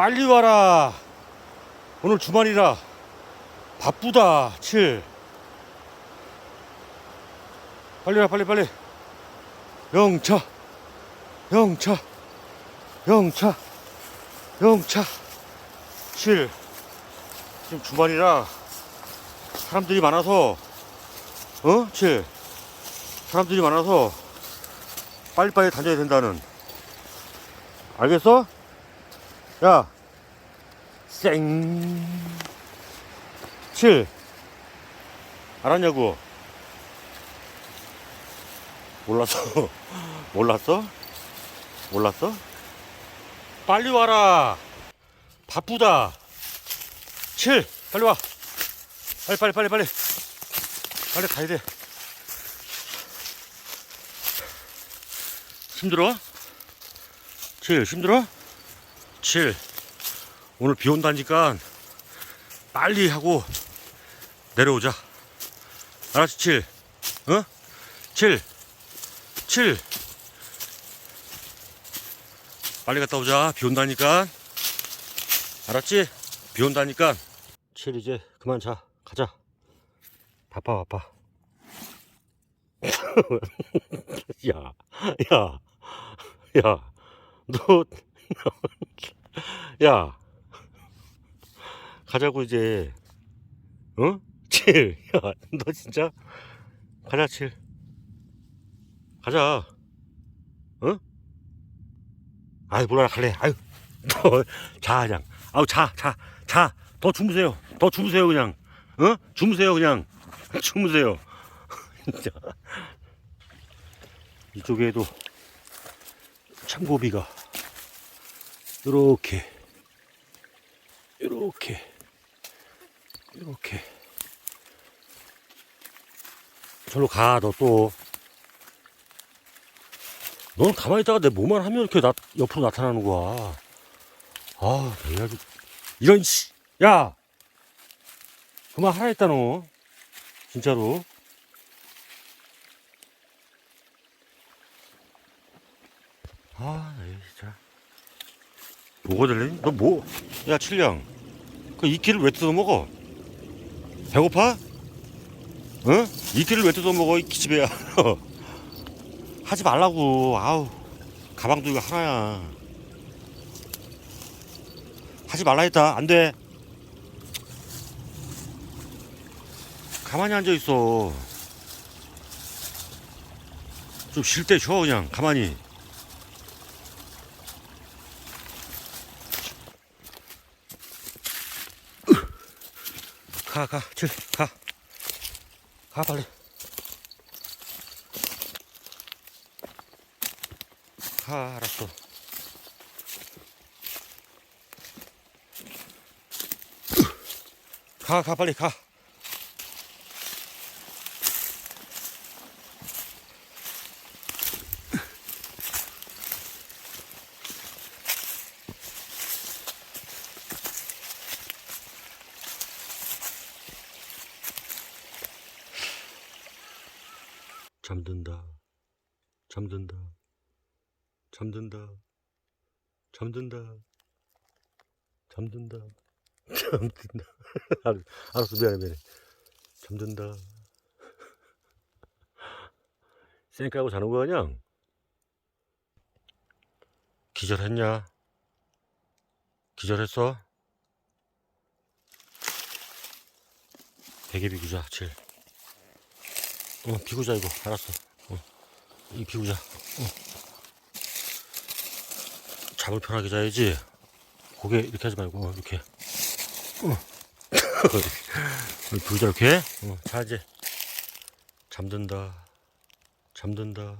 빨리 와라. 오늘 주말이라 바쁘다. 칠. 빨리 와, 빨리, 빨리. 영차. 영차. 영차. 영차. 칠. 지금 주말이라 사람들이 많아서, 어? 칠. 사람들이 많아서 빨리빨리 다녀야 된다는. 알겠어? 야, 쌩. 7. 알았냐고? 몰랐어. 몰랐어? 몰랐어? 빨리 와라. 바쁘다. 7. 빨리 와. 빨리, 빨리, 빨리, 빨리. 빨리 가야 돼. 힘들어? 7. 힘들어? 7. 오늘 비 온다니까 빨리 하고 내려오자. 알았지? 7. 어? 7. 7. 빨리 갔다 오자. 비 온다니까. 알았지? 비 온다니까. 7 이제 그만 자. 가자. 바빠 바빠. 야. 야. 야. 너 야. 가자고 이제. 어? 7. 야, 너 진짜 가자 7. 가자. 어? 아이 몰라 갈래. 아유. 너자 그냥. 아우 자, 자, 자. 더 주무세요. 더 주무세요 그냥. 어? 주무세요 그냥. 주무세요. 진짜. 이쪽에도 참고비가 이렇게. 이렇게. 이렇게. 절로 가 너 또. 넌 가만히 있다가 내 뭐만 하면 이렇게 나, 옆으로 나타나는 거야. 아 내가 아주 이런 씨 야! 그만 하라 했다 너. 진짜로. 아, 진짜. 뭐가 될래니? 너 뭐? 야, 칠량. 그 이끼를 왜 뜯어 먹어? 배고파? 응? 이끼를 왜 뜯어 먹어? 이 기집애야. 하지 말라고. 아우. 가방도 이거 하나야. 하지 말라 했다. 안 돼. 가만히 앉아 있어. 좀 쉴 때 쉬어, 그냥. 가만히. 가, 가, 칠, 가. 가, 빨리. 가, 알았어. 가, 가, 빨리 가. 잠든다. 잠든다. 잠든다. 잠든다. 잠든다. 잠든다. 알- 알았어, 미안해, 미안해. 잠든다. 쌩 까고 자는 거야, 그냥? 기절했냐? 기절했어? 베개 비 구자, 7. 어, 비구자, 이거. 알았어. 어, 이 비구자. 어. 잡을 편하게 자야지. 고개 이렇게 하지 말고, 어, 이렇게. 어. 비구자, 이렇게. 어, 자, 이제. 잠든다. 잠든다.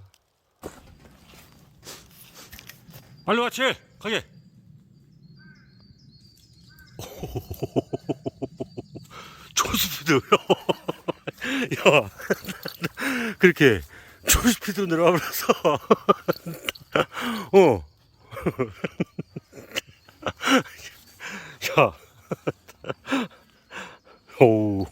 빨리 와, 칠! 가게! 초스피드. 야, 그렇게 초스피드로 내려와 버려서. 어. 야. 오우.